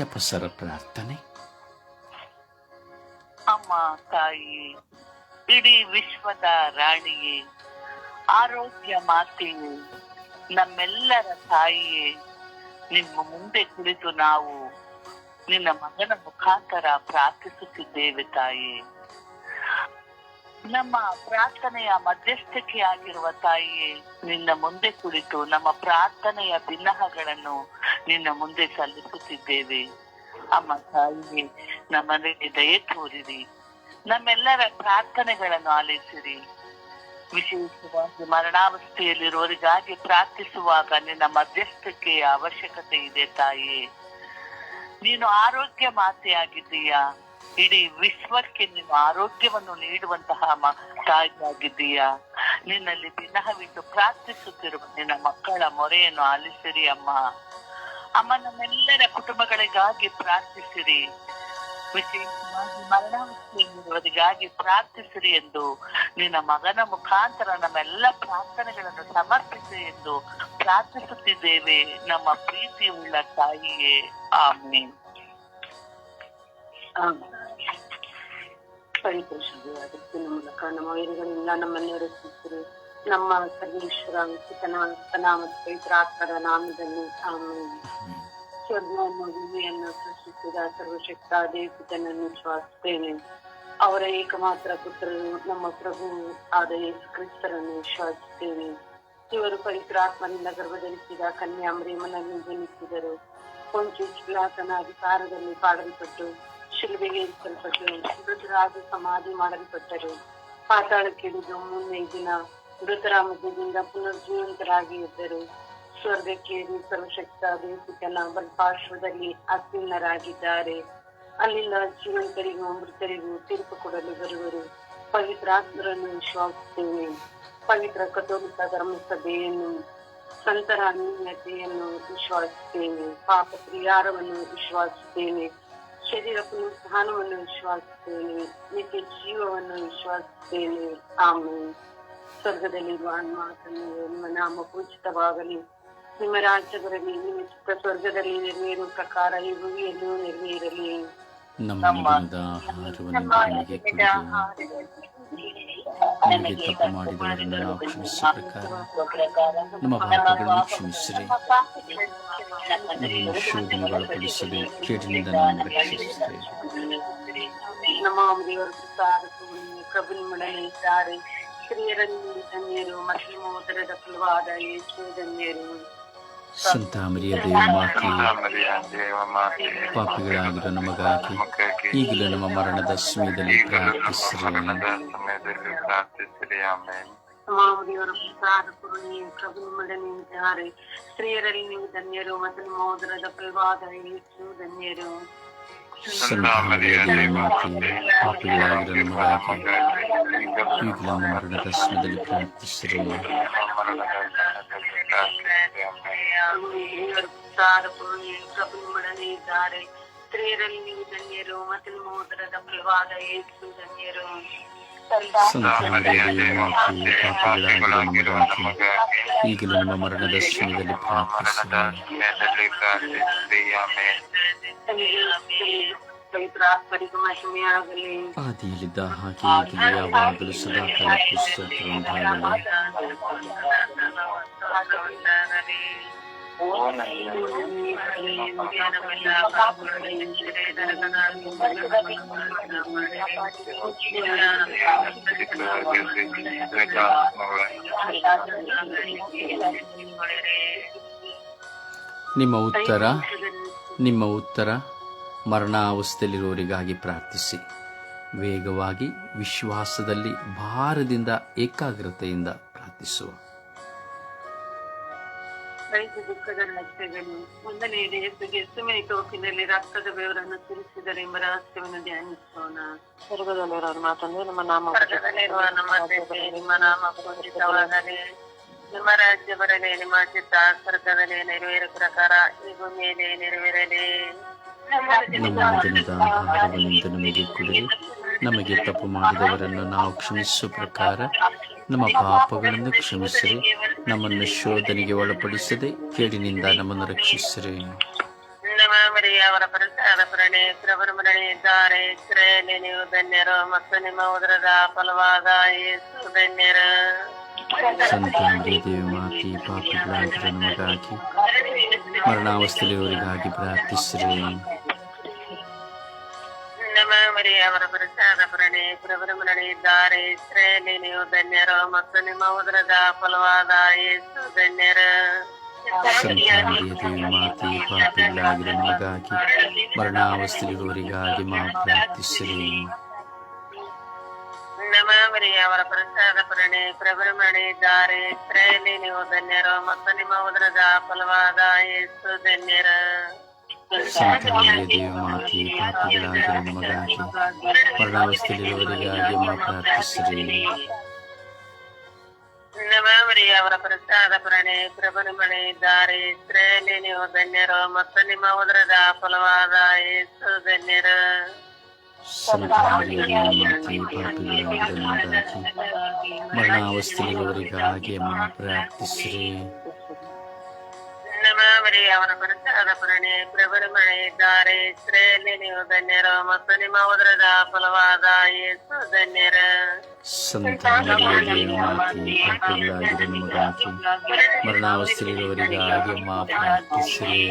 ಜಪಸರ ಪ್ರಾರ್ಥನೆ? ಅಮ್ಮ, ತಾಯಿ, ಇಡೀ ವಿಶ್ವದ ರಾಣಿಯೇ, ಆರೋಗ್ಯ ಮಾತೆಯೇ, ನಮ್ಮೆಲ್ಲರ ತಾಯಿಯೇ, ನಿಮ್ಮ ಮುಂದೆ ಕುಳಿತು ನಾವು ನಿನ್ನ ಮಗನ ಮುಖಾಂತರ ಪ್ರಾರ್ಥಿಸುತ್ತಿದ್ದೇವೆ ತಾಯಿ. ನಮ್ಮ ಪ್ರಾರ್ಥನೆಯ ಮಧ್ಯಸ್ಥಿಕೆಯಾಗಿರುವ ತಾಯಿಯೇ, ನಿನ್ನ ಮುಂದೆ ಕುಳಿತು ನಮ್ಮ ಪ್ರಾರ್ಥನೆಯ ಭಿನ್ನಹಗಳನ್ನು ನಿನ್ನ ಮುಂದೆ ಸಲ್ಲಿಸುತ್ತಿದ್ದೇವೆ. ಅಮ್ಮ ತಾಯಿಗೆ ನಮ್ಮನೆಗೆ ದಯೆ ತೋರಿರಿ. ನಮ್ಮೆಲ್ಲರ ಪ್ರಾರ್ಥನೆಗಳನ್ನು ಆಲಿಸಿರಿ. ವಿಶೇಷವಾಗಿ ಮರಣಾವಸ್ಥೆಯಲ್ಲಿರುವವರಿಗಾಗಿ ಪ್ರಾರ್ಥಿಸುವಾಗ ನಿನ್ನ ಮಧ್ಯಸ್ಥಿಕೆಯ ಅವಶ್ಯಕತೆ ಇದೆ ತಾಯಿ ನೀನು ಆರೋಗ್ಯ ಮಾತೆಯಾಗಿದ್ದೀಯಾ? ಇಡೀ ವಿಶ್ವಕ್ಕೆ ನಿಮ್ಮ ಆರೋಗ್ಯವನ್ನು ನೀಡುವಂತಹ ತಾಯಿಯಾಗಿದ್ದೀಯ? ನಿನ್ನಲ್ಲಿ ದಿನಹವಿಟ್ಟು ಪ್ರಾರ್ಥಿಸುತ್ತಿರುವ ನಿನ್ನ ಮಕ್ಕಳ ಮೊರೆಯನ್ನು ಆಲಿಸಿರಿ ಅಮ್ಮ. ಅಮ್ಮ, ನಮ್ಮೆಲ್ಲರ ಕುಟುಂಬಗಳಿಗಾಗಿ ಪ್ರಾರ್ಥಿಸಿರಿ. ವಿಶೇಷವಾಗಿ ಮರಣಾವಸ್ಥೆಯಲ್ಲಿರುವವರಿಗಾಗಿ ಪ್ರಾರ್ಥಿಸಿರಿ ಎಂದು ನಿನ್ನ ಮಗನ ಮುಖಾಂತರ ನಮ್ಮೆಲ್ಲ ಪ್ರಾರ್ಥನೆಗಳನ್ನು ಸಮರ್ಪಿಸಿ ಎಂದು ಪ್ರಾರ್ಥಿಸುತ್ತಿದ್ದೇವೆ. ನಮ್ಮ ಪ್ರೀತಿ ಉಳ್ಳ ತಾಯಿಯೇ. ಆಮೇಲೆ ಪರಿಪೋಷಣೆಯಾದ ಮೂಲಕ. ನಮ್ಮ ವೈರಿಗಳಿಂದ ನಮ್ಮನ್ನು ರಕ್ಷಿಸಿರಿ. ನಮ್ಮ ಸರ್ವೇಶ್ವರ ನಾಮ ಪವಿತ್ರಾತ್ಮರ ನಾಮದಲ್ಲಿ ಸ್ವರ್ಣವನ್ನು ಭೂಮಿಯನ್ನು ಸೃಷ್ಟಿಸಿದ ಸರ್ವಶಕ್ತ ದೇವಿತನನ್ನು ವಿಶ್ವಾಸಿಸ್ತೇನೆ ಅವರ ಏಕಮಾತ್ರ ಪುತ್ರರು ನಮ್ಮ ಪ್ರಭು ಆದ ಯೇಸು ಕ್ರಿಸ್ತರನ್ನು ವಿಶ್ವಾಸಿಸುತ್ತೇನೆ ಇವರು ಪವಿತ್ರಾತ್ಮನಿಂದ ಗರ್ಭಧರಿಸಿದ ಕನ್ಯಾಮರಿಯಮನಲ್ಲಿ ಜನಿಸಿದರು. ಕೊಂಚ ಅಧಿಕಾರದಲ್ಲಿ ಪಾಡಲ್ಪಟ್ಟು ಶಿಲುಬೆಗೆ ಇರಿಸಲ್ಪಟ್ಟರು ಮೃತರಾಗಿ ಸಮಾಧಿ ಮಾಡಲ್ಪಟ್ಟರು. ಪಾತಾಳಕ್ಕಿಳಿದು ಮೂರನೇ ದಿನ ಮೃತರ ಮಧ್ಯದಿಂದ ಪುನರ್ಜೀವಂತರಾಗಿ ಇದ್ದರು. ಸ್ವರ್ಗಕ್ಕೆ ಏರಿ ಸರ್ವಶಕ್ತ ದೇವತನ ಬಲ್ಪಾರ್ಶ್ವದಲ್ಲಿ ಅತ್ಯುನ್ನರಾಗಿದ್ದಾರೆ. ಅಲ್ಲಿಂದ ಜೀವಂತರಿಗೂ ಮೃತರಿಗೂ ತೀರ್ಪು ಕೊಡಲು ಬರುವರು. ಪವಿತ್ರಾತ್ಮರನ್ನು ವಿಶ್ವಾಸಿಸುತ್ತೇನೆ ಪವಿತ್ರ ಕಥೋಲಿಕ ಧರ್ಮಸಭೆಯನ್ನು, ಸಂತರ ಅನ್ಯತೆಯನ್ನು ವಿಶ್ವಾಸಿಸುತ್ತೇನೆ ಪಾಪ ಪರಿಹಾರವನ್ನು ವಿಶ್ವಾಸಿಸುತ್ತೇನೆ ಶರೀರ ಸ್ಥಾನವನ್ನು ವಿಶ್ವಾಸಿಸುತ್ತೇನೆ ನಿತ್ಯ ಜೀವವನ್ನು ವಿಶ್ವಾಸಿಸುತ್ತೇನೆ. ಆಮೇಲೆ ಸ್ವರ್ಗದಲ್ಲಿರುವ ಮಾತನ್ನು ನಿಮ್ಮ ನಾಮ ಪೂಜಿತವಾಗಲಿ. ನಿಮ್ಮ ರಾಜ್ಯ ಬರಲಿ ನಿಮ್ಮ ಚಿತ್ತ ಸ್ವರ್ಗದಲ್ಲಿ ನೆರವೇರುವ ಪ್ರಕಾರ ಈ ಭೂಮಿಯಲ್ಲೂ ನೆರವೇರಲಿ. ನಮ್ಮ ಆಹಾರವನ್ನು ನಮಗೆ ಕೊಡಿರಿ ನಮಗೆ ತಪ್ಪು ಮಾಡಿದವರನ್ನು ನಾವು ಕ್ಷಮಿಸುವ ಪ್ರಕಾರ ನಮ್ಮ ಪಾಪಗಳನ್ನು ಕ್ಷಮಿಸಿರಿ ನಮ್ಮನ್ನು ಶೋಧನೆಗೆ ಒಳಪಡಿಸದೆ ಕೇಡಿನಿಂದ ನಾವು ರಕ್ಷಿಸುತ್ತೇವೆ ನಮ್ಮ ದೇವರ ಪ್ರಸಾದವನ್ನು ಪ್ರಭು ನಿಮ್ಮೊಡನೆ ಇದ್ದಾರೆ ಸ್ತ್ರೀಯರಲ್ಲಿ ಧನ್ಯರು ಮತ್ತು ಮೋದರದ ಫಲವಾದ ಯೇಸು ಧನ್ಯರು ಸಂತ ಮರಿಯ ದೇವಮಾತೆ ಪಾಪಿಗಳಾಗಿರೋ ನಮಗಾಗಿ ಈಗಲೂ ನಮ್ಮ ಮರಣದ ಸಮಯದಲ್ಲಿ ಪ್ರಾರ್ಥಿಸಿರಿ ಸಮಯದಲ್ಲಿ ಪ್ರಾರ್ಥಿಸಿರಿ ಆಮೇಲೆ ನಮ್ಮ ದೇವರ ಪ್ರಸಾದ ಪೂರ್ಣಿ ಪ್ರಭು ನಿಮ್ಮೊಡನೆ ಇದ್ದಾರೆ ಸ್ತ್ರೀಯರಲ್ಲಿ ನೀವು ಧನ್ಯರು ಮತ್ತು ನಿಮ್ಮ ಮೋದರದ ಫಲವಾದ ಯೇಸು ಧನ್ಯರು ಸಂತ ಮರಿಯ ದೇವಮಾತೆ ಪಾಪಿಗಳಾಗಿರೋ ನಮಗಾಗಿ ಈಗಲೂ ನಮ್ಮ ಮರಣದ ಸಮಯದಲ್ಲಿ ಪ್ರಾರ್ಥಿಸಿರಿ ದೇವರ ಪ್ರಸಾದ ಪೂರ್ಣಿ ಪ್ರಭು ನಿಮ್ಮೊಡನೆ ಇದ್ದಾರೆ ಸ್ತ್ರೀಯರಲ್ಲಿ ನೀವು ಧನ್ಯರು ಮತ್ತು ನಿಮ್ಮ ಮೋದರದ ಫಲವಾದ ಯೇಸು ಧನ್ಯರು ಸಂತ ಮರಿಯ ದೇವಮಾತೆ ಪಾಪಿಗಳಾಗಿರೋ ನಮಗಾಗಿ ಈಗಲೂ ನಮ್ಮ ಮರಣದ ಸಮಯದಲ್ಲಿ ಪ್ರಾರ್ಥಿಸಿರಿ ಸಮಯದಲ್ಲಿ ಪ್ರಾರ್ಥಿಸಿರಿ ಆಮೇಲೆ ಪವಿತ್ರಾತ್ಮರಿಗೂ ಮಹಿಮೆಯಾಗಲಿ ಆದಿಯಲ್ಲಿದ್ದ ಹಾಗೆ ಈಗಲೂ ಯಾವಾಗಲೂ ಸದಾಕಾಲ ಪುಸ್ತಕಗಳಾಗಲಿ ನಿಮ್ಮ ಉತ್ತರ ನಿಮ್ಮ ಉತ್ತರ ಮರಣಾವಸ್ಥೆಯಲ್ಲಿರುವವರಿಗಾಗಿ ಪ್ರಾರ್ಥಿಸಿ. ವೇಗವಾಗಿ ವಿಶ್ವಾಸದಲ್ಲಿ ಭಾರದಿಂದ ಏಕಾಗ್ರತೆಯಿಂದ ಪ್ರಾರ್ಥಿಸುವ. ರೈತ ದುಃಖದ ಲಕ್ಷ್ಯಗಳು ಒಂದನೇ ಯೇಸುಗೆ ಸುಮ್ಮನೆ ತೋಪಿನಲ್ಲಿ ರಕ್ತದ ಬೆವರನ್ನು ಸುರಿಸಿದರೆ ಎಂಬ ರಹಸ್ಯವನ್ನು ಧ್ಯಾನಿಸೋಣ. ಸ್ವರ್ಗದಲ್ಲಿರೋರು ಮಾತಂದ್ರೆ ನಮ್ಮ ನಾಮ ಸ್ವರ್ಗದಲ್ಲಿರುವ ನಮ್ಮ ತಂದೆ, ನಿಮ್ಮ ನಾಮ ಪೂಜಿತವಾಗಲಿ ನಿಮ್ಮ ರಾಜ್ಯ ಬರಲಿ ನಿಮ್ಮ ಚಿತ್ತ ಸ್ವರ್ಗದಲ್ಲಿ ನೆರವೇರ ಪ್ರಕಾರ ಈ ಭೂಮಿಯಲ್ಲಿ ನೆರವೇರಲಿ. ನಮಗೆ ನಮಗೆ ತಪ್ಪು ಮಾಡಿದವರನ್ನು ನಾವು ಕ್ಷಮಿಸುವ ಪ್ರಕಾರ ನಮ್ಮ ಪಾಪಗಳನ್ನು ಕ್ಷಮಿಸಿರಿ. ನಮ್ಮನ್ನು ಶೋಧನೆಗೆ ಒಳಪಡಿಸದೆ ಕೇಡಿನಿಂದ ನಮ್ಮನ್ನು ರಕ್ಷಿಸಿರಿ. ಅವರ ಪ್ರಸಾದ ಪ್ರಣೆ ಪ್ರಭು ಮರಣಿದ್ದಾರೆ ಇಸ್ರೇಲಿ ನೀವು ಧನ್ಯರು ಮತ್ತು ನಿಮ್ಮ ಉದರದ ಫಲವಾದ ಯೇಸು ಧನ್ಯರು ಸಂತ ಮರಿಯ ದೇವಿ ಮಾತಿ ಪಾಪಿಗಳಾಗಿರೋ ನಮಗಾಗಿ ಮರಣಾವಸ್ಥೆಯವರಿಗಾಗಿ ಪ್ರಾರ್ಥಿಸಿರಿ. ನಮ್ಮ ಮರಿಯ ಅವರ ಪ್ರಸಾದ ಪ್ರಣೆ ಪ್ರಭು ಮರಣಿ ಇದ್ದಾರೆ ಇಸ್ರೇಲಿ ನೀವು ಧನ್ಯರು ಮತ್ತು ನಿಮ್ಮ ಉದರದ ಫಲವಾದ ಯೇಸು ಧನ್ಯರು ಸಂತ ಮರಿಯ ದೇವಿ ಮಾತೆ ಪಾಪಿಗಳಾಗಿರೋ ನಮಗಾಗಿ ಮರಣಾವಸ್ಥೆಯವರಿಗಾಗಿ ಮಾ ಪ್ರಾರ್ಥಿಸಿರಿ ನಮ್ಮ ಮರಿಯ ಅವರ ಪ್ರಸಾದ ಪ್ರಣೆ ಪ್ರಭು ಮರಣಿ ಇದ್ದಾರೆ ಇಸ್ರೇಲಿ ನೀವು ಧನ್ಯರು ಮತ್ತು ನಿಮ್ಮ ಉದರದ ಫಲವಾದ ಯೇಸು ಧನ್ಯರು ಸಂತ ಮರಿಯ ದೇವಿ ಮಾತೆ ಪಾಪಿಗಳಾಗಿರೋ ನಮಗಾಗಿ ಮರಣಾವಸ್ಥೆಯವರಿಗಾಗಿ ಮಾ ಪ್ರಾರ್ಥಿಸಿರಿ ನಮ್ಮ ಮರಿಯ ಅವರ ಪ್ರಸಾದ ಪ್ರಣೆ ಪ್ರಭು ಮಣಿ ಇದ್ದಾರೆ ಇಸ್ರೇಲಿ ನೀವು ಧನ್ಯರು ಮತ್ತು ನಿಮ್ಮ ಉದರದ ಫಲವಾದ ಯೇಸು ಧನ್ಯರು ಸಂತ ಮರಿಯ ದೇವಿ ಮಾತೆ ಪಾಪಿಗಳಾಗಿರೋ ನಮಗಾಗಿ ಮರಣಾವಸ್ಥೆಯವರಿಗಾಗಿ ಮಾ ಪ್ರಾರ್ಥಿಸಿರಿ ನಮ್ಮ ಮರಿಯ ಅವರ ಪ್ರಸಾದ ಪ್ರಣೆ ಪ್ರಭು ಮಣಿ ಇದ್ದಾರೆ ಇಸ್ರೇಲಿ ನೀವು ಧನ್ಯರು ಮತ್ತು ನಿಮ್ಮ ಉದರದ ಫಲವಾದ ಯೇಸು ಧನ್ಯರು ಸಂತ ಮರಿಯ ದೇವಿ ಮಾತೆ ಪಾಪಿಗಳಾಗಿರೋ ನಮಗಾಗಿ ಮರಣಾವಸ್ಥೆಯವರಿಗಾಗಿ ಮಾ ಪ್ರಾರ್ಥಿಸಿರಿ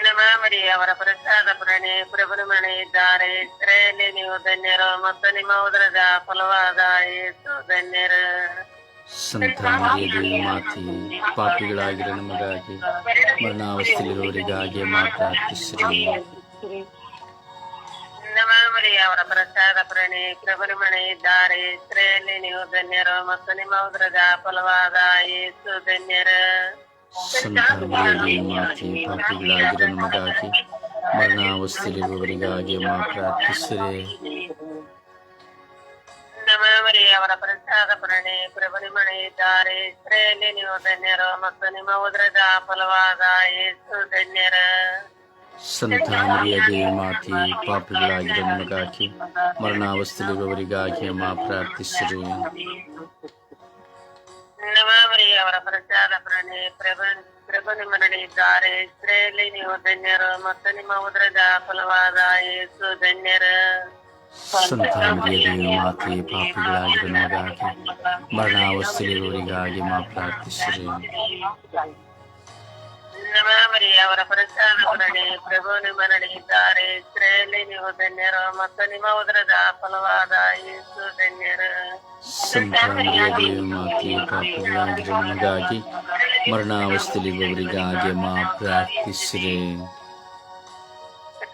ನಮ್ಮ ಮರಿಯ ಅವರ ಪ್ರಸಾದ ಪ್ರಣೆ ಪ್ರಭು ಮಣಿ ಇದ್ದಾರೆ ಇಸ್ರೇಲಿ ನೀವು ಧನ್ಯರು ಮತ್ತು ನಿಮ್ಮ ಉದರದ ಫಲವಾದ ಯೇಸು ಧನ್ಯರು ಸಂತ ಮಾತಿ ಪಾಪಿಗಳಾಗಿರೋ ನಮಗಾಗಿ ಮರಣಾವಸ್ಥೆಯಲ್ಲಿರುವವರಿಗಾಗಿ ಮಾ ಪ್ರಾರ್ಥಿಸಿರಿ ನಮ್ಮ ಮರಿಯ ಅವರ ಪ್ರಸಾದ ಪ್ರಣೆ ಪ್ರಭು ದಾರಿ ಇಸ್ರೇಲಿ ನೀವು ಧನ್ಯರು ಮತ್ತು ನಿಮ್ಮ ಉದ್ರದ ಫಲವಾದ ಯೇಸು ಧನ್ಯರ. ಸಂತ ಮರಿಯ ದೇವಿ ಮಾತೆ ಪಾಪಿಗಳಾಗಿರೋ ನಮಗಾಗಿ ಮರಣಾವಸ್ಥೆಯವರಿಗಾಗಿ ಮಾ ಪ್ರಾರ್ಥಿಸಿರಿ ನಮ್ಮ ಮರಿಯ ಅವರ ಪ್ರಸಾದ ಪ್ರಣೆ ಪ್ರಭು ಮಣಿ ಇದ್ದಾರೆ ಇಸ್ರೇಲಿ ನೀವು ಧನ್ಯರು ಮತ್ತು ನಿಮ್ಮ ಉದರದ ಫಲವಾದ ಯೇಸು ಧನ್ಯರು ಸಂತ ಮರಿಯ ದೇವಿ ಮಾತೆ ಪಾಪಿಗಳಾಗಿರೋ ನಮಗಾಗಿ ಮರಣಾವಸ್ಥೆಯವರಿಗಾಗಿ ಮಾ ಪ್ರಾರ್ಥಿಸಿರಿ ನಮ್ಮ ಮರಿಯ ಅವರ ಪ್ರಸಾದ ಪ್ರಣೆ ಪ್ರಭು ಪ್ರಭು ನಿಮ್ಮ ನಡೆಯಿದ್ದಾರೆ ಇಸ್ರೇಲಿ ನೀವು ಧನ್ಯರು ಮತ್ತು ನಿಮ್ಮ ಉದರದ ಫಲವಾದ ಯೇಸು ಧನ್ಯರು ಸಂತ ಮರಿಯ ದೇವಿ ಮಾತೆ ಪಾಪಿಗಳಾಗಿರೋ ನಮಗಾಗಿ ಮರಣಾವಸ್ಥೆಯವರಿಗಾಗಿ ಮಾ ಪ್ರಾರ್ಥಿಸಿರಿ ನಮ್ಮ ಮರಿಯ ಅವರ ಪ್ರಸಾದ ಪ್ರಣೆ ಪ್ರಭು ನಿಮ್ಮ ನಡೆಯಿದ್ದಾರೆ ಇಸ್ರೇಲಿ ನೀವು ಧನ್ಯರು ಮತ್ತು ನಿಮ್ಮ ಉದರದ ಫಲವಾದ ಯೇಸು ಧನ್ಯರು ಸಂತ ಮರಿಯ ದೇವಿ ಮಾತೆ ಪಾಪಿಗಳಾಗಿರೋ ನಮಗಾಗಿ ಮರಣಾವಸ್ಥೆಯವರಿಗಾಗಿ ಮಾ ಪ್ರಾರ್ಥಿಸಿರಿ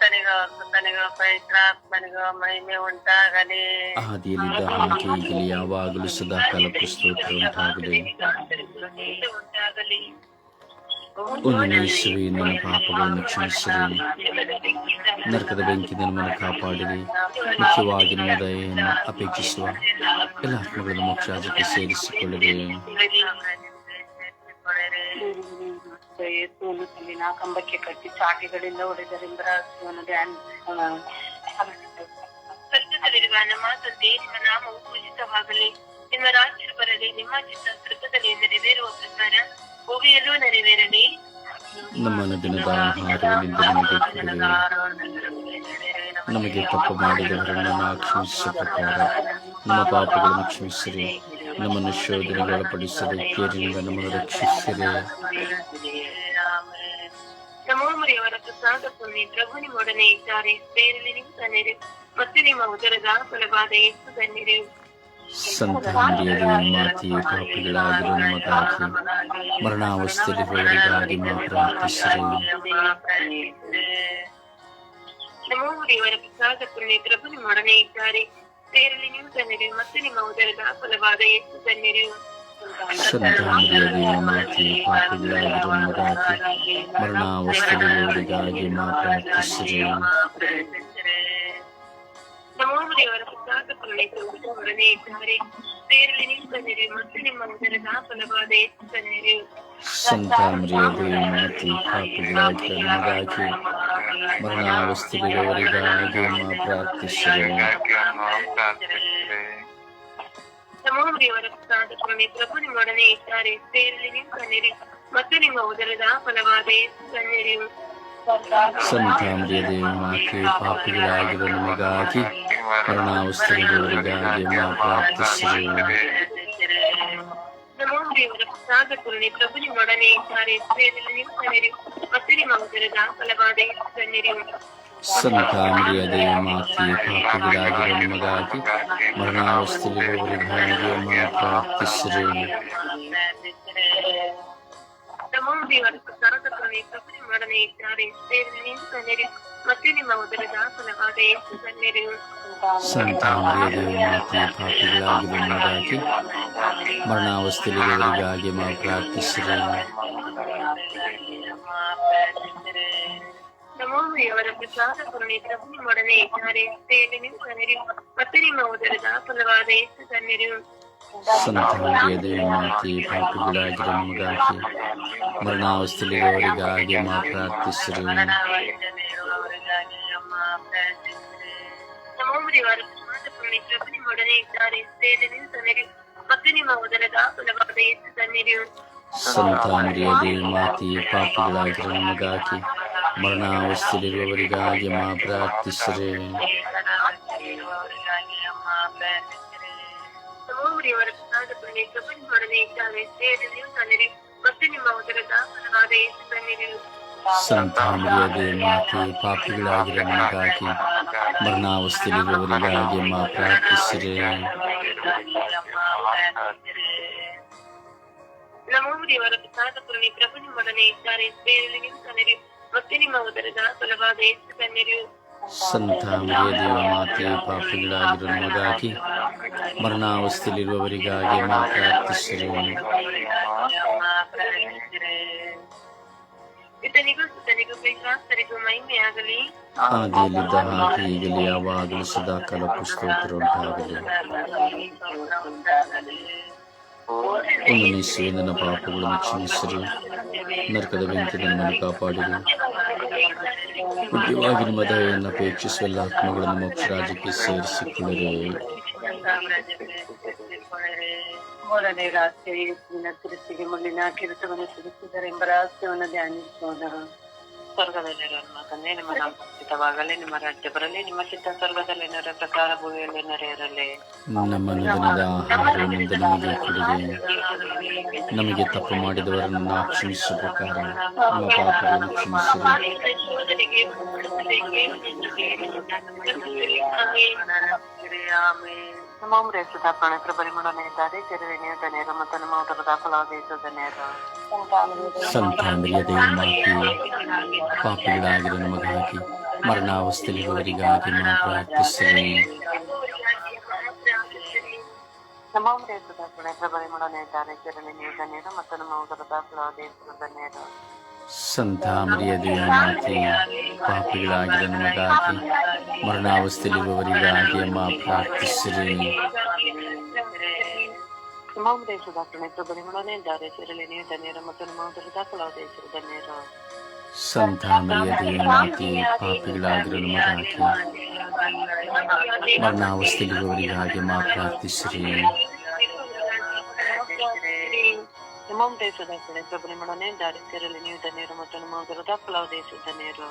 ಸುತನಿಗೋ ಸುತನಿಗೋ ಪವಿತ್ರಾತ್ಮನಿಗೋ ಮಹಿಮೆ ಉಂಟಾಗಲಿ ಆದಿಯಲ್ಲಿದ್ದ ಹಾಗೆ ಯಾವಾಗಲೂ ಸದಾ ಕಾಲಕ್ಕೂ ಸ್ತೋತ್ರ ಉಂಟಾಗಲಿ ಉಂಟಾಗಲಿ ಒಂದು ಯೇಸುವೆ ನನ್ನ ಪಾಪಗಳನ್ನು ಕ್ಷಮಿಸಿರಿ. ನರಕದ ಬೆಂಕಿಯಿಂದ ನಮ್ಮನ್ನು ಕಾಪಾಡಿರಿ. ಮುಖ್ಯವಾಗಿ ನಿಮ್ಮ ದಯೆಯನ್ನು ಅಪೇಕ್ಷಿಸುವ ಎಲ್ಲ ಆತ್ಮಗಳನ್ನು ಮೋಕ್ಷಾಜಕ್ಕೆ ಸೇರಿಸಿಕೊಳ್ಳಿರಿ. ಯೇಸುವನ್ನು ಕಲ್ಲಿನ ಕಂಬಕ್ಕೆ ಕಟ್ಟಿ ಚಾಟಿಗಳಿಂದ ಹೊಡೆದರಿಂದ ಶಿವನ ಧ್ಯಾನ ಸ್ವರ್ಗದಲ್ಲಿರುವ ನಮ್ಮ ತಂದೆ ನಿಮ್ಮ ನಾಮವು ಪೂಜಿತವಾಗಲಿ. ನಿಮ್ಮ ರಾಜ್ಯ ಬರಲಿ ನಿಮ್ಮ ಚಿತ್ತ ಸ್ವರ್ಗದಲ್ಲಿ ನೆರವೇರುವ ಪ್ರಕಾರ ಭೂಮಿಯಲ್ಲೂ ನೆರವೇರಲಿ. ನಮ್ಮನ್ನು ದಿನದ ಆಹಾರಗಳಿಂದ ನಮಗೆ ತಪ್ಪು ಮಾಡಿದವರನ್ನು ಕ್ಷಮಿಸಿದ ಪ್ರಕಾರ ನಮ್ಮ ಪಾಪಗಳನ್ನು ಕ್ಷಮಿಸಿರಿ. ನಮ್ಮನ್ನು ಶೋಧನೆಗೆ ಒಳಪಡಿಸದೆ ಕೇರಿನಿಂದ ನಮ್ಮನ್ನು ರಕ್ಷಿಸಿದೆ. ನಮೋ ಮರಿಯವರ ಪ್ರಸಾದ ಪುಣ್ಯ ಪ್ರಭು ನಿಮ್ಮೊಡನೆ ಇದ್ದಾರೆ ನಿಮ್ಮ ತನ್ನಿರು ಮತ್ತು ನಿಮ್ಮ ಉದರದ ಫಲವಾದ ತನ್ನಿರು ನಮಗಾಗಿ ಪ್ರಾರ್ಥಿಸಿರಿ ನಮೋ ಪ್ರಸಾದ ಪುಣ್ಯ ಪ್ರಭು ನಿಮ್ಮೊಡನೆ ಇದ್ದಾರೆ. ಸೇರಲಿ ನಿಮ್ಮ ತನ್ನಿರು ಮತ್ತು ನಿಮ್ಮ ಉದರದ ಫಲವಾದ ಯೇಸು ತನ್ನಿರು ಸಂತ ಮರಿಯದೇವಿ ಮಾತೆಯೇ ಪಾಪಿಗಳಾಗಿರೋ ನಮಗಾಗಿ ಮರಣಾವಸ್ಥೆಯವರಿಗಾಗಿ ಮಾ ಪ್ರಾರ್ಥಿಸಿರಿ ನಮೋ ದೇವರ ಪ್ರಸಾದ ಪುಣ್ಯ ಪ್ರಭು ನಿಮ್ಮೊಡನೆ ಇದ್ದಾರೆ ಸೇರಲಿ ನಿಮ್ಮ ತನ್ನಿರು ಮತ್ತು ನಿಮ್ಮ ಉದರದ ಫಲವಾದ ಯೇಸು ತನ್ನಿರು ಸಂತ ಮರಿಯದೇವಿ ಮಾತೆ ಪಾಪಿಗಳಾಗಿರೋ ನಮಗಾಗಿ ಮರಣಾವಸ್ಥೆಯವರಿಗಾಗಿ ಮಾ ಪ್ರಾರ್ಥಿಸಿರಿ ನಮೋ ದೇವರ ಪ್ರಸಾದ ಪುಣ್ಯ ಪ್ರಭು ನಿಮ್ಮೊಡನೆ ಇದ್ದಾರೆ ಸೇರಲಿ ನಿಮ್ಮ ತನ್ನಿರು ಮತ್ತು ನಿಮ್ಮ ಉದರದ ಫಲವಾದ ಯೇಸು ತನ್ನಿರು ದೇವಿ ಮಾತೆ ಪಾಪಿಗಳಾಗಿರುವ ನಿಮಗಾಗಿ ಮರಣಾವಸ್ಥೆಯವರಿಗಾಗಿ ಮಾ ಪ್ರಾರ್ಥಿಸಿರಿ ನಮೋ ದೇವರ ಪ್ರಸಾದ ಕರುಣೆ ಪ್ರಭು ನಿಮ್ಮೊಡನೆ ಇದ್ದಾರೆ ಸ್ತ್ರೀಯರಲ್ಲಿ ನೀವು ಧನ್ಯರು ಮತ್ತು ನಿಮ್ಮ ಉದರದ ಫಲವಾದ ಯೇಸು ಧನ್ಯರು ಸಂತಾಮ್ರಿಯ ದೇವಮಾತೆ ಪಾಪಿಗಳಾಗಿರೋ ನಮಗಾಗಿ ಮರಣಾವಸ್ಥೆಯವರಿಗಾಗಿ ಮಾ ಪ್ರಾರ್ಥಿಸಿರಿ ನಮೋ ದೇವರ ಪ್ರಸಾದ ಕರುಣೆ ಪ್ರಭು ನಿಮ್ಮೊಡನೆ ಇದ್ದಾರೆ ಸ್ತ್ರೀಯರಲ್ಲಿ ನೀವು ಧನ್ಯರು ಮತ್ತು ನಿಮ್ಮ ಉದರದ ಫಲವಾದ ಯೇಸು ಧನ್ಯರು ಸಂತಾಮ್ರಿಯ ದೇವಮಾತೆ ಪಾಪಿಗಳಾಗಿರೋ ನಮಗಾಗಿ ಮರಣಾವಸ್ಥೆಯವರಿಗಾಗಿ ಮಾ ಪ್ರಾರ್ಥಿಸಿರಿ ನಮೋ ದೇವರ ಪ್ರಸಾದ ಕರುಣೆ ಪ್ರಭು ನಿಮ್ಮೊಡನೆ ಇದ್ದಾರೆ ಸ್ತ್ರೀಯರಲ್ಲಿ ನೀವು ಧನ್ಯರು ಮತ್ತು ನಿಮ್ಮ ಉದರದ ಫಲವಾದ ಯೇಸು ಧನ್ಯರು ಸಂತಾಮ್ರಿಯ ದೇವಮಾತೆ ಪಾಪಿಗಳಾಗಿರೋ ನಮಗಾಗಿ ಮರಣಾವಸ್ಥೆಯವರಿಗಾಗಿ ಮಾ ಪ್ರಾರ್ಥಿಸಿರಿ ನಮೋ ದೇವರ ಪ್ರಸಾದ ಕರುಣೆ ಪ್ರಭು ನಿಮ್ಮೊಡನೆ ಇದ್ದಾರೆ ಸ್ತ್ರೀಯರಲ್ಲಿ ನೀವು ಧನ್ಯರು ಮತ್ತು ನಿಮ್ಮ ಉದರದ ಫಲವಾದ ಯೇಸು ಧನ್ಯರು ಸಂತಾಮ್ರಿಯ ದೇವಮಾತೆ ಪಾಪಿಗಳಾಗಿರೋ ನಮಗಾಗಿ ಮರಣಾವಸ್ಥೆಯಲ್ಲಿರುವವರಿಗಾಗಿ ಮಾ ಪ್ರಾರ್ಥಿಸಿರಿ ನಮೋ ದೇವರ ಪ್ರಸಾದ ಕರುಣೆ ಪ್ರಭು ನಿಮ್ಮೊಡನೆ ಇದ್ದಾರೆ ಸ್ತ್ರೀಯರಲ್ಲಿ ನೀವು ಧನ್ಯರು ಮತ್ತು ನಿಮ್ಮ ಉದರದ ಫಲವಾದ ಯೇಸು ಧನ್ಯರು ಸಂತಾಮ್ರಿಯ ದೇವಮಾತೆ ಪಾಪಿಗಳಾಗಿರೋ ನಮಗಾಗಿ ಮರಣಾವಸ್ಥೆಯಲ್ಲಿರುವವರಿಗಾಗಿ ಮಾ ಪ್ರಾರ್ಥಿಸಿರಿ ನಮೋ ದೇವರ ಪ್ರಸಾದ ಕರುಣೆ ಪ್ರಭು ನಿಮ್ಮೊಡನೆ ಇದ್ದಾರೆ ಸ್ತ್ರೀಯರಲ್ಲಿ ನೀವು ಧನ್ಯರು ಮತ್ತು ನಿಮ್ಮ ಉದರದ ಫಲವಾದ ಯೇಸು ಧನ್ಯರು ಸಂತಾಮ್ರಿಯ ದೇವಮಾತೆ ಪಾಪಿಗಳಾಗಿರೋ ನಮಗಾಗಿ ಮರಣಾವಸ್ಥೆಯಲ್ಲಿರುವವರಿಗಾಗಿ ಮಾತಾಡ್ತಿಸಿರುವನು ಹಾಗೆಯಲ್ಲಿದ್ದ ಹಾಗೆ ಈಗಲೇ ಯಾವಾಗಲೂ ಸದಾಕಾಲ ಪುಸ್ತಕ ಉಂಟಾಗಲಿ ಒಂದು ನಿಶ್ಚಯ ನನ್ನ ಪಾಪಗಳನ್ನು ಕ್ಷಮಿಸಿರಿ. ನರಕದ ಬೆಂಕಿ ನನ್ನನ್ನು ಕಾಪಾಡಿರಿ. ಮುಖ್ಯವಾಗಿ ನಿಮ್ಮ ದಯೆಯನ್ನು ಅಪೇಕ್ಷಿಸುವ ಎಲ್ಲ ಆತ್ಮಗಳನ್ನು ಮೋಕ್ಷ ರಾಜ್ಯಕ್ಕೆ ಸೇರಿಸಿಕೊಳ್ಳಿರಿ ಮೂರನೇ ರಹಸ್ಯ ಯೇಸುವಿನ ತಿರುಸಿಗೆ ಮುಳ್ಳಿನ ಕಿರೀಟವನ್ನು ಸಿಡಿಸಿದರೆಂಬ ರಹಸ್ಯವನ್ನು ಧ್ಯಾನಿಸೋಣ ಸ್ವರ್ಗದಲ್ಲಿರುವ ನಮ್ಮ ತಂದೆ ನಿಮ್ಮ ನಾಮ ನಿಮ್ಮ ರಾಜ್ಯ ಬರಲಿ ನಿಮ್ಮ ಚಿತ್ತ ಸ್ವರ್ಗದಲ್ಲಿ ನೆರೆ ಪ್ರಕಾರ ಭೂಮಿಯಲ್ಲಿ ನೆರೆಯರಲ್ಲಿ ನಮ್ಮ ನಿಧನದ ಆಹಾರವನ್ನು ನಮಗೆ ಕೊಡಿರಿ ನಮಗೆ ತಪ್ಪು ಮಾಡಿದವರನ್ನು ಕ್ಷಮಿಸುವ ಪ್ರಕಾರ ನಮ್ಮ ಪಾಪಗಳನ್ನು ಕ್ಷಮಿಸಿರಿ ನಮಾಮ್ ರೇಸುದ ಪ್ರಣೇತ್ರ ಪರಿಮಳನೆ ಇದ್ದಾರೆ ಚೆರುವಿನಿಯ ಧನೇರ ಮತ್ತು ನಮ್ಮ ಉದರದ ಫಲಾದೇಶ ಧನೇರ ಸಂತಾಂದ್ರಿಯ ದೇವಮಾತೆ ಪಾಪಿಗಳಾಗಿರೋ ನಮಗಾಗಿ ಮರಣಾವಸ್ಥೆಯಲ್ಲಿರುವವರಿಗಾಗಿ ನಾವು ಪ್ರಾರ್ಥಿಸಿರಿ ನಮಾಮ್ ರೇಸುದ ಪ್ರಣೇತ್ರ ಪರಿಮಳನೆ ಇದ್ದಾರೆ ಚೆರುವಿನಿಯ ಧನೇರ ಮತ್ತು ನಮ್ಮ ಉದರದ ಫಲಾದೇಶ ಧನೇರ ಸಂತಾಮರಿಯ ದೇವಮಾತೆ ಪಾಪಿಗಳಾಗಿರೋ ನಮಗಾಗಿ ಮರಣಾವಸ್ಥೆಯಲ್ಲಿರುವವರಿಗಾಗಿ ಮಾ ಪ್ರಾರ್ಥಿಸಿರಿ ನಮಾಮ್ ರೇಸುದ ಪ್ರಣೇತ್ರ ಪರಿಮಳನೆ ಇದ್ದಾರೆ ಚೆರುವಿನಿಯ ಧನೇರ ಮತ್ತು ನಮ್ಮ ಉದರದ ಫಲಾದೇಶ ಧನೇರ ಸಂತಾಮರಿಯ ದೇವಮಾತೆ ಪಾಪಿಗಳಾಗಿರೋ ನಮಗಾಗಿ ಮರಣಾವಸ್ಥೆಯಲ್ಲಿರುವವರಿಗಾಗಿ ಮಾ ಪ್ರಾರ್ಥಿಸಿರಿ Simon Desudatele, Problemone, dar Cyril Newtonero, Motonomograta, Claudius Danero.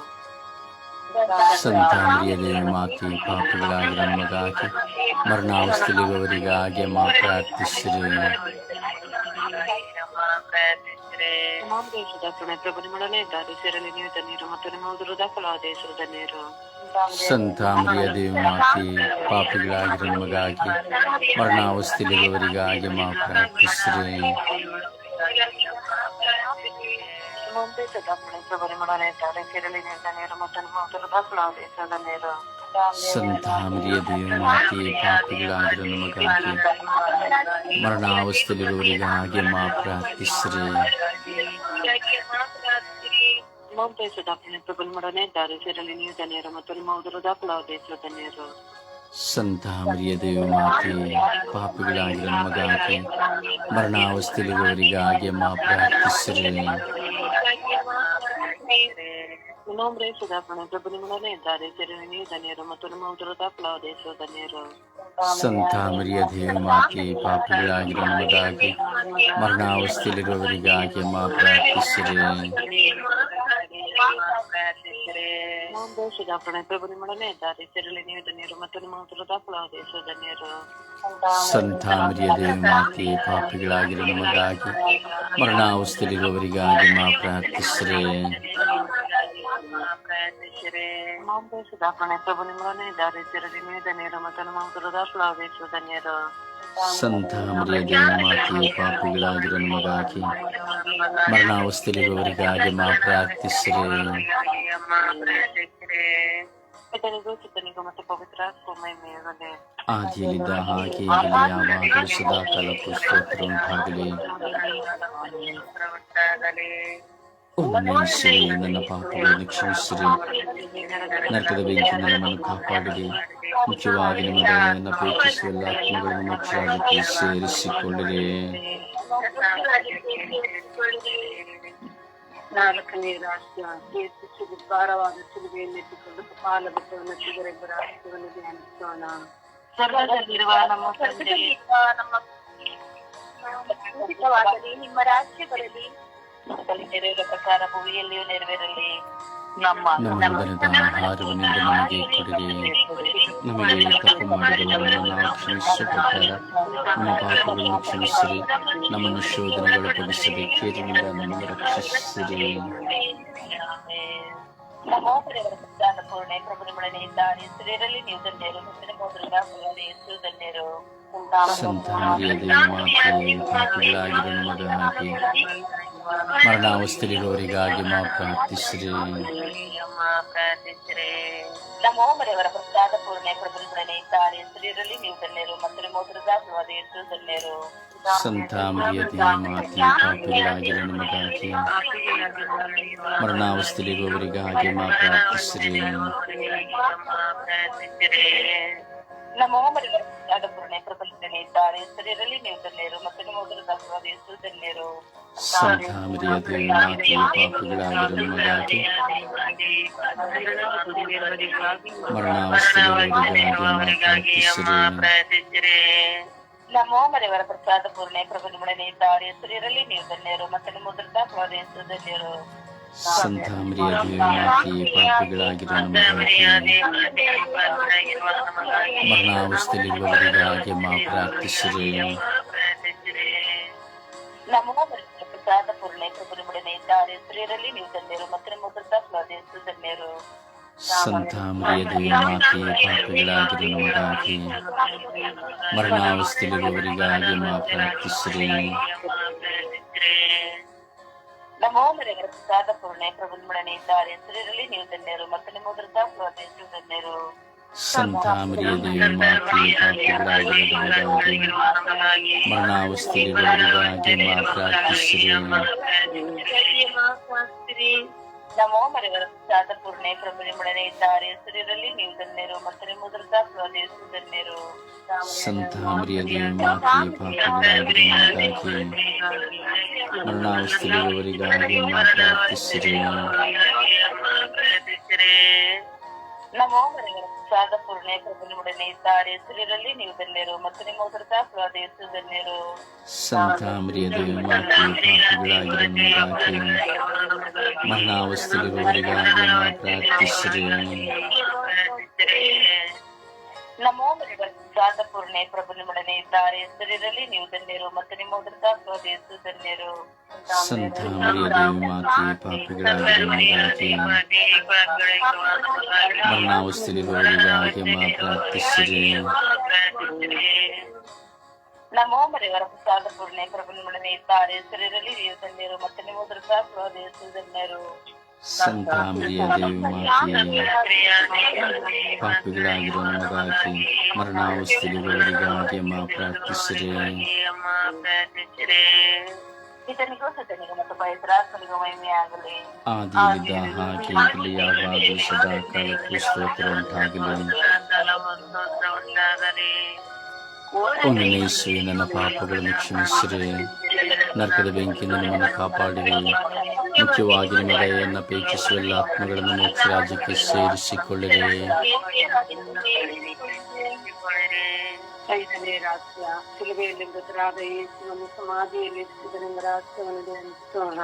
संतान माति पापला ब्रह्मगाति मरणावस्थिले गौरीगाग्य मा प्राप्तिश्री Simon Desudatele, Problemone, dar Cyril Newtonero, Motonomograta, Claudius Danero. संता मरिय देव माती पापिला ग्रम गागी मरणावस्थिले गौरीगाग्य मा प्राप्तिश्री ಮಾ ಪ್ರಾರ್ಥಿಸಿರಿ ತಮಾಮ್ ದೇಶದ ಪ್ರಣೇತ್ರ ಪರಿಮಳನೆ ಇದ್ದಾರೆ ಸೇರಲಿ ನೀವು ಧನ್ಯರು ಮತ್ತು ನಿಮ್ಮ ಉದುರದ ಫಲಾದೇಶ ಧನ್ಯರು ಸಂತಾಮರಿಯ ದೇವಮಾತೆ ಪಾಪಿಗಳಾಗಿರೋ ನಮಗಾಗಿ ಮರಣಾವಸ್ಥೆಯಲ್ಲಿರುವವರಿಗಾಗಿ ಮಾ ಪ್ರಾರ್ಥಿಸಿರಿ ತಮಾಮ್ ದೇಶದ ಪ್ರಣೇತ್ರ ಪರಿಮಳನೆ ಇದ್ದಾರೆ ಸೇರಲಿ ನೀವು nombre este, Doamne, pe bunămâne, dar este reunită, ne următorul meu drăta aplaude, să de ne rău. संता मरिया देव माँ के पाप ग्रमदा के मरणावस्थी रोवरिगा के माँ प्राप्ति श्री संता मरिया देव माँ के पाप ग्रमदा के मरणावस्थी रोवरिगा के माँ प्राप्ति श्री ಉತ್ತರದ ದೇಶ ಧನ್ಯರು ಸಂತ ಮರಿಯದೆ ಮಾತೆ ಪಾಪಿಗಳಾಗಿರೋ ನಮಗಾಗಿ ಮರಣಾವಸ್ಥೆಯಲ್ಲಿರುವವರಿಗಾಗಿ ಮಾ ಪ್ರಾರ್ಥಿಸ್ರೆ ಪ್ರಾರ್ಥಿಸಿರೆ ನಮ್ಮ ದೇಶದ ಪ್ರಣಯ ಪ್ರಭು ನಿಮ್ಮೊಡನೆ ಇದ್ದಾರೆ ಸೆರಳಿ ನೀವು ಧನ್ಯರು ಮತ್ತು ನಿಮ್ಮ ಉತ್ತರದ ದೇಶ ಧನ್ಯರು ಸಂತ ಮರಿಯದೆ ಮಾತೆ ಪಾಪಿಗಳಾಗಿರೋ ನಮಗಾಗಿ ಮರಣಾವಸ್ಥೆಯಲ್ಲಿರುವವರಿಗಾಗಿ ಮಾ ಪ್ರಾರ್ಥಿಸ್ರೆ ಪಿತನಿಗೂ ಚಿತ್ತನಿಗೂ ಮತ್ತು ಪವಿತ್ರ ಮಹಿಮೆಯಾಗಲಿ ಆದಿಯಲ್ಲಿದ್ದ ಹಾಗೆ ಇಲ್ಲಿ ಯಾವಾಗಲೂ ಸದಾ ಕಾಲಕ್ಕೂ ಸ್ತೋತ್ರ ಉಂಟಾಗಲಿ ಒಮ್ಮೆ ಯೇಸುವೆ ನನ್ನ ಪಾಪಗಳನ್ನು ಕ್ಷಮಿಸಿರಿ ನರಕದ ಬೆಂಕಿಯಿಂದ ನಮ್ಮನ್ನು ಕಾಪಾಡಿರಿ ಮುಖ್ಯವಾಗಿ ನಿಮ್ಮ ದಯೆಯನ್ನು ಪ್ರೀತಿಸುವ ಎಲ್ಲ ಆತ್ಮಗಳನ್ನು ಮೋಕ್ಷಕ್ಕೆ ಸೇರಿಸಿಕೊಳ್ಳಿರಿ ನಾಲ್ಕನೇ ರಾಷ್ಟ್ರ ಯೇಸು ಸಿಲು ಭಾರವಾದ ಸಿಲುಬೆಯನ್ನೆತ್ತಿಕೊಂಡು ಪಾಲ ಬಿಟ್ಟವನ್ನ ಸಿಗರೆಬ್ಬರ ರಾಷ್ಟ್ರವನ್ನು ಧ್ಯಾನಿಸೋಣ ಸ್ವರ್ಗದಲ್ಲಿರುವ ನಮ್ಮ ತಂದೆಯೇ, ನಿಮ್ಮ ರಾಜ್ಯ ಬರಲಿ ನಮ್ಮಲ್ಲಿ ನೆರವೇರುವ ಪ್ರಕಾರ ಭೂಮಿಯಲ್ಲಿಯೂ ನೆರವೇರಲಿ ನಮ್ಮ ನಮ್ಮ ದಿನದ ಆಹಾರವನ್ನು ನಮಗೆ ಕೊಡಿರಿ ನಮಗೆ ತಪ್ಪು ಮಾಡಿದವರನ್ನು ನಾವು ಕ್ಷಮಿಸುವ ಪ್ರಕಾರ ನಮ್ಮ ಪಾಪಗಳನ್ನು ಕ್ಷಮಿಸಿರಿ ನಮ್ಮನ್ನು ಶೋಧನೆಗೊಳಪಡಿಸದೆ ಕೇರಿನಿಂದ ನಮ್ಮನ್ನು ರಕ್ಷಿಸಿರಿ ನಮೋ ದೇವರ ಪ್ರಸಾದ ಪೂರ್ಣೆ ಪ್ರಭು ನಿಮ್ಮೊಡನೆ ಇದ್ದಾನೆ ಸ್ತ್ರೀಯರಲ್ಲಿ ನೀವು ಧನ್ಯರು ಮುಂದಿನ ಮೋದ್ರಿಂದ ಯೇಸು ಧನ್ಯರು ಸಂತ ಮರಿಯದೆ ಮಾತೆ ಪಾಪಿಗಳಾಗಿರೋ ನಮಗಾಗಿ ಮರಣಾವಸ್ಥೆಯಲ್ಲಿರುವವರಿಗಾಗಿ ಮಾ ಪ್ರಾರ್ಥಿಸಿರಿ ಪ್ರಾರ್ಥಿಸಿರೆ ನಮೋ ದೇವರ ಪ್ರಸಾದ ಪೂರ್ಣೆ ಪ್ರಭು ನಿಮ್ಮೊಡನೆ ಇದ್ದಾನೆ ಸ್ತ್ರೀಯರಲ್ಲಿ ನೀವು ಧನ್ಯರು ಮತ್ತು ಮೋದ್ರದ ಯೇಸು ಧನ್ಯರು ಸಂತ ಮರಿಯದೆ ಮಾತೆ ಪಾಪಿಗಳಾಗಿರೋ ನಮಗಾಗಿ ಮರಣಾವಸ್ಥೆಯಲ್ಲಿರುವವರಿಗಾಗಿ ಮಾ ಪ್ರಾರ್ಥಿಸಿರಿ ನಮೋ ದೇವರ ಪ್ರಸಾದ ಪೂರ್ಣೆ ಪ್ರಭು ನಿಮ್ಮೊಡನೆ ಇದ್ದಾನೆ ಸ್ತ್ರೀಯರಲ್ಲಿ ನೀವು ಧನ್ಯರು ಮತ್ತು ನಿಮ್ಮ ಯೇಸು ಧನ್ಯರು ಸಂತ ಮರಿಯದೆ ಮಾತೆ ಪಾಪಿಗಳಾಗಿರೋ ನಮಗಾಗಿ ಮರಣಾವಸ್ಥೆಯಲ್ಲಿರುವವರಿಗಾಗಿ ಮಾ ಪ್ರಾರ್ಥಿಸಿರಿ ನಮೋ ಮರೆಯವರ ಪ್ರಸಾದ ಪೂರ್ಣೆ ಪ್ರಭು ಮನೆ ಇದ್ದಾರೆ. ಸ್ತ್ರೀಯರಲ್ಲಿ ನೀವು ಧನ್ಯರು ಮತ್ತು ನಿಮ್ಮ ಉದರದ ಪ್ರದೇಶ ಧನ್ಯರು ಸಂತ ಮರಿಯದೆ ಮಾತೆ ಪಾಪಿಗಳಾಗಿರೋ ನಮಗಾಗಿ ಮರಣಾವಸ್ಥೆಯಲ್ಲಿರುವವರಿಗಾಗಿ ಮಾ ಪ್ರಾರ್ಥಿಸಿರಿ. ಪ್ರಸಾದ ಪೂರ್ಣೆ ಪ್ರಭು ನಿಮ್ಮೊಡನೆ ಇದ್ದಾರೆ ಸ್ತ್ರೀಯರಲ್ಲಿ ನೀವು ಧನ್ಯರು ಮತ್ತು ನಿಮ್ಮ ಪ್ರದೇಶ ಧನ್ಯರು ಸಂತ ಮರಿಯದೆ ಮಾತೆ ಪಾಪಿಗಳಾಗಿರೋ ನಮಗಾಗಿ ಮರಣಾವಸ್ಥೆಯಲ್ಲಿರುವವರಿಗಾಗಿ ಮಾ ಪ್ರಾರ್ಥಿಸಿರಿ. ನಮೋ ಮರೆಯವರ ಪ್ರಸಾದ ಪೂರ್ಣೆ ಪ್ರಭು ನಿಮ್ಮೊಡನೆ ಇದ್ದಾರೆ ಹೆಸರಿರಲಿ ನೀವು ಧನ್ಯರು ಮತ್ತು ನಿಮ್ಮ ಉದರದ ಪ್ರದೇಶ ಧನ್ಯರು ಸಂತ ಮರಿಯದೆ ನಮೋ ಮರಿವರ ಪೂರ್ಣೆ ಪ್ರಭು ನಿಮ್ಮೊಡನೆ ಇದ್ದಾರೆ ಹೆಸರಿರಲಿ ನೀವು ಧನ್ಯರು ಮತ್ತು ಮುದ್ರದ ಪ್ರದೇಶ ಧನ್ಯರು ಸಂತಾಮರಿಯಲ್ಲಿ ಮರಿಯದೆ ಮಾತೆ ಪಾಪಿಗಳಾಗಿರೋ ನಮಗಾಗಿ ಮರಣಾವಸ್ಥೆಯಲ್ಲಿರುವವರಿಗಾಗಿ ಮಾ ಪ್ರಾರ್ಥಿಸಿರಿ ನಮೋ ಮರೆಯವರ ಪ್ರಸಾದ ಪೂರ್ಣೆ ಪ್ರಭು ನಿಮ್ಮೊಡನೆ ಇದ್ದಾರೆ ಸ್ತ್ರೀಯರಲ್ಲಿ ನೀವು ಧನ್ಯರು ಮತ್ತು ನಿಮ್ಮ ಉದರದ ಹೆಸರು ಧನ್ಯರು ಸಂತ ಮರಿಯದೆ ಮಾತೆ ಪಾಪಿಗಳಾಗಿರೋ ನಮಗಾಗಿ ಪ್ರಾರ್ಥಿಸಿರಿ ಮರೆಯವರ ಪ್ರಸಾದ ಪೂರ್ಣೆ ಪ್ರಭು ನಿಮ್ಮೊಡನೆ ಇದ್ದಾರೆ ಸ್ತ್ರೀಯರಲ್ಲಿ ನೀವು ಧನ್ಯರು ಮತ್ತು ನಿಮ್ಮ ಉದರದ ಪ್ರದೇಶ ಧನ್ಯರು ಸಂತ ಮರಿಯದೆ ಮಾತೆ ಪಾಪಿಗಳಾಗಿರೋ ನಮಗಾಗಿ ಮರಣಾವಸ್ಥೆಯಲ್ಲಿರುವವರಿಗಾಗಿ ಮಾ ಪ್ರಾರ್ಥಿಸಿರಿ ನಮೋ ಮರೆಯವರ ಪ್ರಸಾದ ಪೂರ್ಣೆ ಪ್ರಭು ನಿಮ್ಮೊಡನೆ ಇದ್ದಾರೆ ಸ್ತ್ರೀಯರಲ್ಲಿ ನೀವು ಧನ್ಯರು ಮತ್ತು ನಿಮ್ಮ ಉದರದ ಪ್ರದೇಶ ಧನ್ಯರು ಸಂತ ದೇವಿ ಮಾತೆಯನ್ನು ಪಾಪಿಗಳಾಗಿರೋ ನಮಗಾಗಿ ಮರಣಾವಸ್ಥೆಗಳಿಗಾಗಿ ಅಮ್ಮ ಪ್ರಾರ್ಥಿಸಿರಿ ಆದಿಯಲ್ಲಿದ್ದ ಹಾಗೆ ನನ್ನ ಪಾಪಗಳನ್ನು ಕ್ಷಮಿಸಿರಿ ನರಕದ ಬೆಂಕಿಯಿಂದ ನಿಮ್ಮನ್ನು ಕಾಪಾಡಿರಿ ಮುಖ್ಯವಾಗಿ ನಿಮ್ಮ ದಯೆಯನ್ನು ಅಪೇಕ್ಷಿಸುವ ಎಲ್ಲ ಆತ್ಮಗಳನ್ನು ಮೋಕ್ಷ ರಾಜ್ಯಕ್ಕೆ ಸೇರಿಸಿಕೊಳ್ಳಿರಿ. ಐದನೇ ರಾಜ್ಯ ಶಿಲುಬೆಯಲ್ಲಿ ಮೃತರಾದ ಯೇಸುವನ್ನು ಸಮಾಧಿಯಲ್ಲಿ ಇರಿಸಿದರೆಂಬ ರಾಜ್ಯವನ್ನು ಅನಿಸೋಣ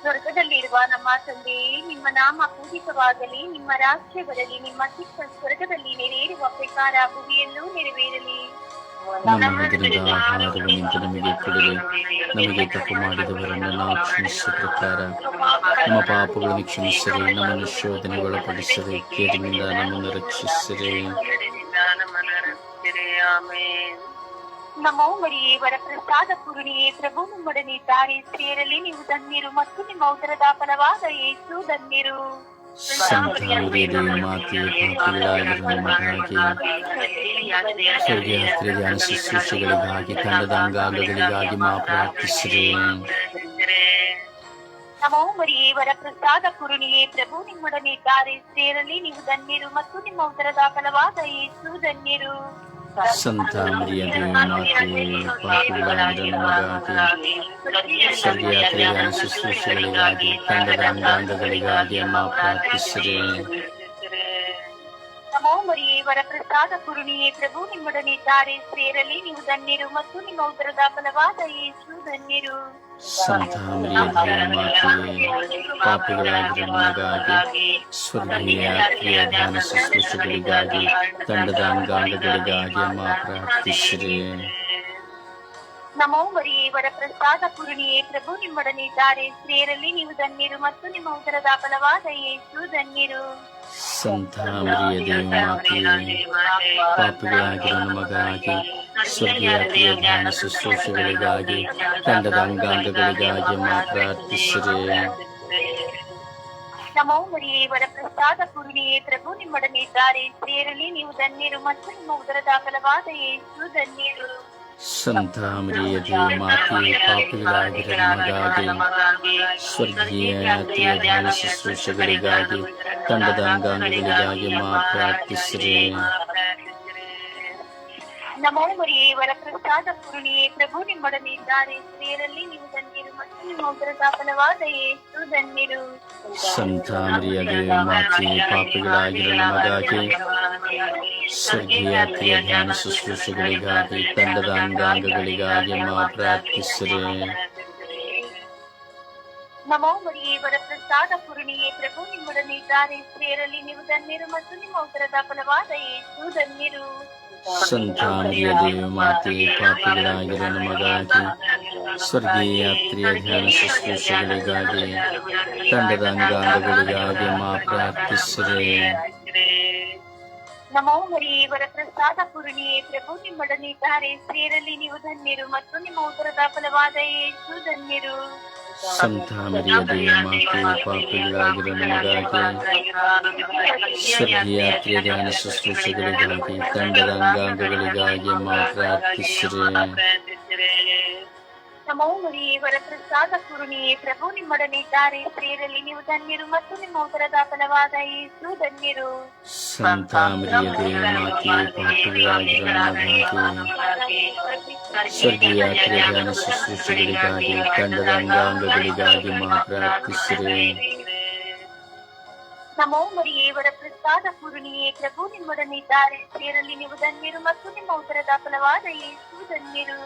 ಸ್ವರ್ಗದಲ್ಲಿರುವ ನಮ್ಮ ತಂದೆಯೇ ನಿಮ್ಮ ನಾಮ ಪೂಜಿತವಾಗಲಿ ನಿಮ್ಮ ರಾಜ್ಯ ಬರಲಿ ನಿಮ್ಮ ಚಿಕ್ಕ ಸ್ವರ್ಗದಲ್ಲಿ ನೆರವೇರುವ ಪ್ರಕಾರ ಭೂಮಿಯಲ್ಲೂ ನೆರವೇರಲಿ. ನಮ್ಮ ದಿನದ ಆಹಾರವನ್ನು ಇಂದು ನಮಗೆ ಕೊಡಲಿ ನಮಗೆ ತಪ್ಪು ಮಾಡಿದವರನ್ನು ನಾವು ಕ್ಷಮಿಸಿದ ಪ್ರಕಾರ ನಮ್ಮ ಪಾಪಗಳನ್ನು ಕ್ಷಮಿಸಿರಿ, ನಮ್ಮನ್ನು ಕೇಡಿನಿಂದ ನಮ್ಮನ್ನು ರಕ್ಷಿಸಿರಿ. ನಮ್ಮನ್ನು ರಕ್ಷಿಸಿರಿ ಆಮೇನ್ ನಮೋ ಮರಿಯೇ, ವರಪ್ರಸಾದ ಪೂರ್ಣಿಯೇ, ಪ್ರಭು ನಿಮ್ಮೊಡನಿದ್ದಾರೆ ಸ್ತ್ರೀಯರಲ್ಲಿ ನೀವು ಧನ್ಯರು ಮತ್ತು ನಿಮ್ಮ ಉದರದ ಫಲವಾದ ಯೇಸು ಧನ್ಯರು. ಸಂತ ದೇವಿ ಮಾತೆ ಪಾಪಿಗಳಾಗಿರುವ ನಮಗಾಗಿ ಸ್ವರ್ಗೀಯ ಧ್ಯಾನ ಶುಶ್ರೂಷೆಗಳಿಗಾಗಿ ತಂಡದ ಅಂಗಾಂಗಗಳಿಗಾಗಿ ಮಾ ಪ್ರಾರ್ಥಿಸಿರಿ ನಮೋ ಮರಿಯೇ, ವರಪ್ರಸಾದ ಕುರುಣಿಯೇ, ಪ್ರಭು ನಿಮ್ಮೊಡನೆಟ್ಟಾರೆ ಸೇರಲಿ, ನೀವು ಧನ್ಯರು ಮತ್ತು ನಿಮ್ಮ ಉದರದ ಫಲವಾದ ಯೇಸು ಧನ್ಯರು. സന്താമരിയ ദൈവമാക്കി പാപ്പുകളാകുന്നതാകി സർഗയാത്രയാണ് ശുശ്രൂഷകളിലാകി കണ്ടതാണ്ടാന്തകളിലാകി അമ്മ പ്രാർത്ഥിച്ചത് ನಮೋ ಮರಿಯೇ, ವರಪ್ರಸಾದ ಪೂರ್ಣಿಯೇ, ಪ್ರಭು ನಿಮ್ಮೊಡನೆ ನಿಮ್ಮೊಡನಿದ್ದಾರೆ ಸೇರಲಿ ನೀವು ಧನ್ಯರು ಮತ್ತು ನಿಮ್ಮ ಉದರದ ಫಲವಾದ ಯೇಸು ಧನ್ಯರು. ಸಂತ ನಮಗಾಗಿ ಸ್ವರ್ಗೀಯ ಪ್ರಿಯ ಧ್ಯಾನ ಶುಶ್ರೂಷೆಗಳಿಗಾಗಿ ತಂಡದ ಅಂಗಾಂಗಗಳಿಗಾಗಿ ಮಾ ಪ್ರಾರ್ಥಿಸಿರಿ. ನಮೋ ಮರಿಯೇ ವರಪ್ರಸಾದ ಪೂರ್ಣಿಯೇ ಪ್ರಭು ನಿಮ್ಮೊಡನಿದ್ದಾರೆ ಸ್ತ್ರೀಯರಲ್ಲಿ ನೀವು ಧನ್ಯರು ಮತ್ತು ನಿಮ್ಮ ಉದರದ ಫಲವಾದ ಯೇಸು ಧನ್ಯರು. ಸಂತ ಮರಿಯ ದೇವಿ ಮಾತೆ ಪಾಪಿಗಳಾಗಿರುವ ನಮಗಾಗಿ ಸ್ವರ್ಗೀಯ ಪ್ರಿಯ ಧ್ಯಾನ ಶುಶ್ರೂಷೆಗಳಿಗಾಗಿ ತಂಡದ ಅಂಗಾಂಗಗಳಿಗಾಗಿ ಮಾ ಪ್ರಾರ್ಥಿಸಿರಿ ನಮೋ ಮರಿಯೇ ವರಪ್ರಸಾದ ಪೂರ್ಣಿಯೇ ಪ್ರಭು ನಿಮ್ಮೊಡನಿದ್ದಾರೆ ಸ್ತ್ರೀಯರಲ್ಲಿ ನೀವು ಧನ್ಯರು ಮತ್ತು ನಿಮ್ಮ ಉದರದ ಫಲವಾದ ಯೇಸು ಧನ್ಯರು. ಸಂತ ಮರಿಯ ದೇವಿ ಮಾತೆ ಪಾಪಿಗಳಾಗಿರುವ ನಮಗಾಗಿ ಸ್ವರ್ಗೀಯ ಪ್ರಿಯ ಧ್ಯಾನ ಶುಶ್ರೂಷೆಗಳಿಗಾಗಿ ತಂಡದ ಅಂಗಾಂಗಗಳಿಗಾಗಿ ಮಾ ಪ್ರಾರ್ಥಿಸಿರಿ ನಮೋ ಮರಿಯೇ ವರಪ್ರಸಾದ ಪೂರ್ಣಿಯೇ ಪ್ರಭು ನಿಮ್ಮೊಡನಿದ್ದಾರೆ ಸ್ತ್ರೀಯರಲ್ಲಿ ನೀವು ಧನ್ಯರು ಮತ್ತು ನಿಮ್ಮ ಉದರದ ಫಲವಾದ ಯೇಸು ಧನ್ಯರು. ಸಂತ ಮರಿಯ ಮಾತೆ ಪಾಪಿಗಳಾಗಿರುವ ನಮಗಾಗಿ. ಸ್ವರ್ಗೀಯ ಪ್ರಿಯ ಧ್ಯಾನ ಶುಶ್ರೂಷೆಗಳಿಗಾಗಿ ತಂಡದ ಅಂಗಾಂಗಗಳಿಗಾಗಿ ಮಾ ಪ್ರಾರ್ಥಿಸಿರಿ. ನಮೋ ಮರಿಯೇ ವರಪ್ರಸಾದ ಪೂರ್ಣಿಯೇ ಪ್ರಭು ನಿಮ್ಮೊಡನಿದ್ದಾರೆ ಸ್ತ್ರೀಯರಲ್ಲಿ ನೀವು ಧನ್ಯರು ಮತ್ತು ನಿಮ್ಮ ಉದರದ ಫಲವಾದ ಯೇಸು ಧನ್ಯರು. ಸಂತ ದೇವಮಾತೆ ದೇವಿ ಮಾತೆ, ಪಾಪಿಗಳಾಗಿರುವ ನಮಗಾಗಿ ಸ್ವರ್ಗೀಯ ಯಾತ್ರೆಯ ಧ್ಯಾನ ಶುಶ್ರೂಷೆಗಳಿಗಾಗಿ ತಂಡದ ಅಂಗಾಂಗಗಳಿಗಾಗಿ ಮಾ ಪ್ರಾರ್ಥಿಸಿರಿ. ನಮೋ ಹರಿ ಇವರ ಪ್ರಸಾದ ಪೂರ್ಣಿಯೇ, ಪ್ರಭು ನಿಮ್ಮೊಡನಿದ್ದಾರೆ ಸ್ತ್ರೀಯರಲ್ಲಿ ನೀವು ಧನ್ಯರು ಮತ್ತು ನಿಮ್ಮ ಉದರದ ಫಲವಾದ ಯೇಸು ಧನ್ಯರು. समता मरिया देवी माँ को पाप गिरागिरनिगागे सभ्यात्रिय ध्यान शुश्रूषगलिगागे दंडरंगांगलिगागे मात्रातिश्रे ನಮೋ ಮರಿಯೇ ವರಪ್ರಸಾದ ಕುರುಣಿ ಪ್ರಭು ನಿಮ್ಮೊಡನಿದ್ದಾರೆ ಸ್ತ್ರೀಯರಲ್ಲಿ ನೀವು ಧನ್ಯರು ಮತ್ತು ನಿಮ್ಮ ಉದರದ ಫಲವಾದ ಯೇಸು ಧನ್ಯರು. ಸಂತ ಸ್ವರ್ಗೀಯ ಕ್ರಿಯಾನ ಶುಶ್ರೂಷೆಗಳಿಗಾಗಿ ತಂಡದ ಅಂಗಾಂಗಗಳಿಗಾಗಿ ಪ್ರಾರ್ಥಿಸಿರಿ. ನಮೋ ಮರಿಯೇ ವರಪ್ರಸಾದ ಪೂರ್ಣಿಯೇ ಪ್ರಭು ನಿಮ್ಮೊಡನಿದ್ದಾರೆ ಸ್ತ್ರೀಯರಲ್ಲಿ ನೀವು ಧನ್ಯರು ಮತ್ತು ನಿಮ್ಮ ಉದರದ ಫಲವಾದ ಯೇಸು ಧನ್ಯರು.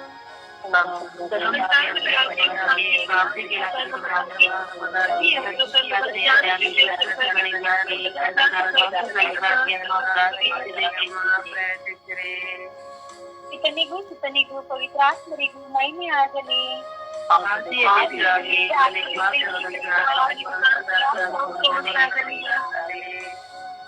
ಪಿತನಿಗೂ ಸುತನಿಗೂ ಪವಿತ್ರಾತ್ಮರಿಗೂ ಮಹಿಮೆ ಆಗಲಿ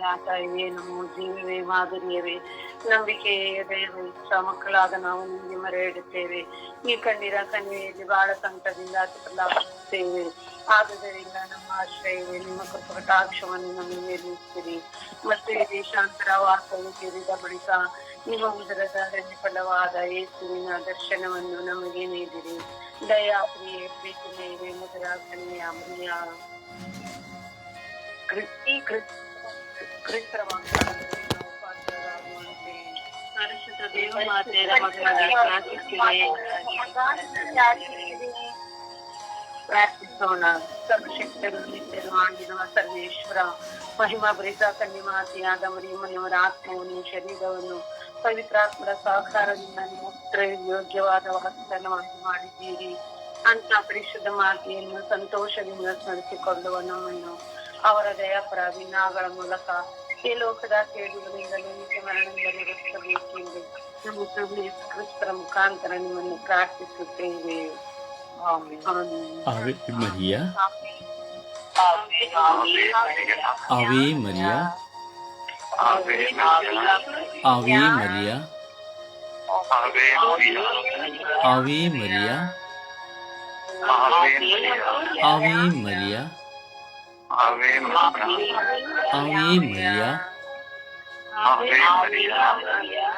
ನಮೋ ತಾಯಿಯೇ ನಮ್ಮ ಜೀವವೇ ಮಾಧುರ್ಯವೇ ನಂಬಿಕೆಯ ಇಷ್ಟ ಮಕ್ಕಳಾದ ನಾವು ನಿಮಗೆ ಮರೆ ಇಡುತ್ತೇವೆ. ಈ ಕಣ್ಣೀರ ಕಣ್ಣೀರಲ್ಲಿ ಬಹಳ ಸಂಕಟದಿಂದ ಅತಿಪಲಾಗುತ್ತೇವೆ ಆದುದರಿಂದ ನಮ್ಮ ಆಶ್ರಯವೇ, ನಿಮ್ಮ ಕೃಪಕಟಾಕ್ಷವನ್ನು ನಮಗೆ ನಿರ್ಮಿಸ್ತೀರಿ ಮತ್ತೆ ಈ ದೇಶಾಂತರ ವಾಸವು ಸೇರಿದ ಬಳಿಕ ನಿಮ್ಮ ಉದರದ ಫಲವಾದ ಯೇಸುವಿನ ದರ್ಶನವನ್ನು ನಮಗೆ ನೀಡಿರಿ. ದಯಾಪ್ರಿಯೆ ಪ್ರೀತಿ ಮೇರೆ ಮಧುರ ಕನ್ಯಾ ಮುನಿಯ ಕೃತಿ ಕ್ರಿಸ್ತರ ಪರಿಶುದ್ಧ ದೇವಮಾತೆಯರ ಮಕ್ಕಳಾಗಿ ಪ್ರಾರ್ಥಿಸಿದೆ ಪ್ರಾರ್ಥಿಸೋಣ. ಸರ್ವಶಕ್ತರು ನಿತ್ಯರು ಆಗಿರುವ ಸರ್ವೇಶ್ವರ ಮಹಿಮಾ ಭರಿತ ಕನ್ಯಮಾತೆಯಾದ ಮರಿಯಮ್ಮನವರ ಆತ್ಮವನ್ನು, ಶರೀರವನ್ನು ಪವಿತ್ರಾತ್ಮರ ಸಹಕಾರದಿಂದ ನಿಮ್ಮ ಯೋಗ್ಯವಾದ ವಾಸ್ತವವಾಗಿ ಮಾಡಿದ್ದೀರಿ. ಅಂತ ಪರಿಶುದ್ಧ ಮಾತೆಯನ್ನು ಸಂತೋಷದಿಂದ ಸ್ಮರಿಸಿಕೊಳ್ಳುವ ನಮ್ಮನ್ನು ಅವರ ದಯಾಪರ ಪ್ರಾವೀಣಗಳ ಮೂಲಕ आवे मरिया। मरिया। मरिया। मरिया। Ave María. Ave María. Ave María.